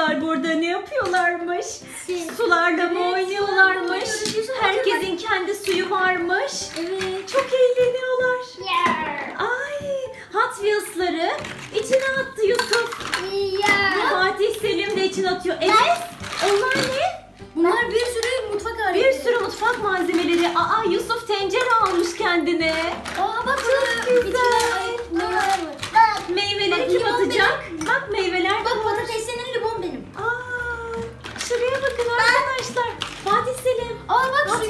çocuklar burada ne yapıyorlarmış? Sim. Sularla mı Evet, oynuyorlarmış? sularla Herkesin kendi suyu varmış. Evet. Çok eğleniyorlar. Yeah. Ay, Hot Wheels'ları içine attı Yusuf. Yeah. Fatih Selim de içine atıyor. Evet. Onlar ne? Bunlar bir sürü mutfak aleti. Bir sürü mutfak malzemeleri. Aa Yusuf tencere almış kendine. Aa arkadaşlar. Fatih Selim. Aa bak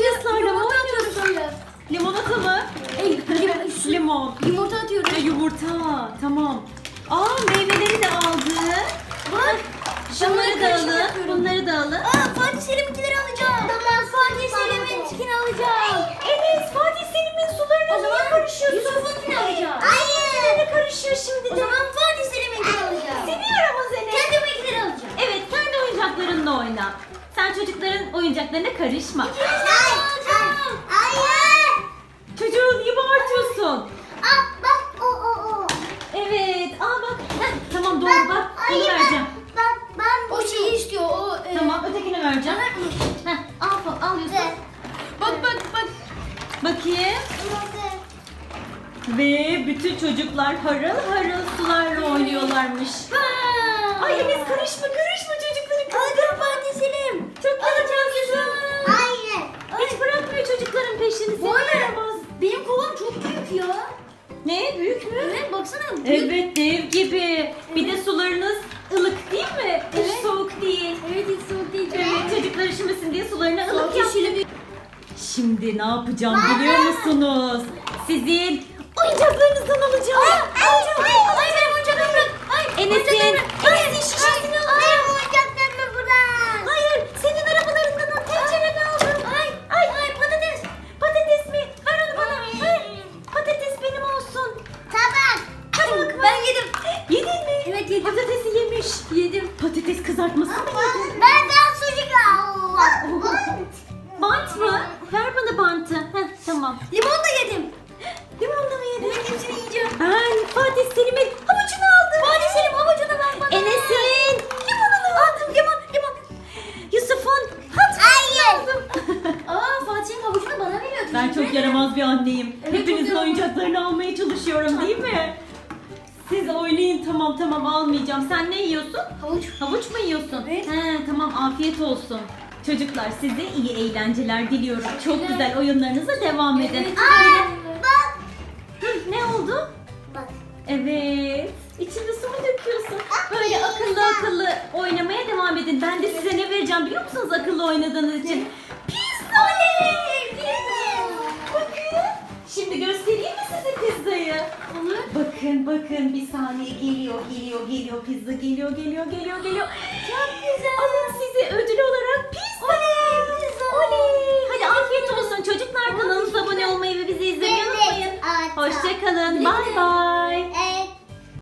yumurta mı atıyoruz suya. Limonata mı? Su- Limon. Yumurta atıyoruz. Ha, yumurta. Tamam. Aa meyveleri de aldı. Bak. Şunları da alın. Bunları da alın. Çocukların oyuncaklarına karışma. Alacağım. Hayır. Çocuğu niye bağırtıyorsun? Aa bak o o o. Evet. Aa bak. Heh, tamam doğru bak. Onu vereceğim. Bak ben o şeyi istiyor. O e, Tamam ötekini vereceğim. Heh, al, al Yusuf. Bak bak bak. Bakayım. Ve bütün çocuklar harıl harıl sularla oynuyorlarmış. Ay Enes karışma karışma Ne? Büyük mü? Evet baksana. büyük. Evet dev gibi. Bir de sularınız ılık değil mi? Hiç Evet. soğuk değil. Evet hiç soğuk değil. Evet çocuklar üşümesin diye sularını ılık Soğuk yaptık. Şimdi ne yapacağım biliyor musunuz? Sizin oyuncaklarınızdan alacağım. Ay, yemiş. Yedim. Patates kızartması mı yedin? Ben ben sucuk aldım. Bant mı? Ver bana bantı. Heh, tamam. Limon da yedim. Limonla mı yedin? Evet hepsini yiyeceğim. Ben Fatih Selim'in havucunu aldım. Fatih Selim havucunu ver bana. Enes'in limonunu aldım. Limon, limon. Yusuf'un Hayır. aldım. Aa Fatih'in havucunu bana veriyor. ben çok yaramaz bir anneyim. Evet, Hepinizin oyuncaklarını almaya çalışıyorum değil mi? Siz oynayın tamam tamam almayacağım. Sen ne yiyorsun? Havuç. Havuç mu yiyorsun? Evet. He, tamam afiyet olsun. Çocuklar size iyi eğlenceler diliyorum. Çok güzel oyunlarınıza devam edin. Evet, Aa, bak. Hı, ne oldu? Bak. Evet. İçinde su mu döküyorsun? Böyle akıllı akıllı oynamaya devam edin. Ben de size ne vereceğim biliyor musunuz akıllı oynadığınız için? Pizza! Bakın. Şimdi göstereyim mi size pizzayı? Olur. Bakın bakın bir saniye geliyor geliyor geliyor pizza geliyor geliyor geliyor geliyor. Çok güzel. Alın size ödül olarak pizza. Oley, pizza. Oley. Hadi afiyet olsun çocuklar kanalımıza abone olmayı ve bizi izlemeyi unutmayın. Hoşçakalın. Bay bay.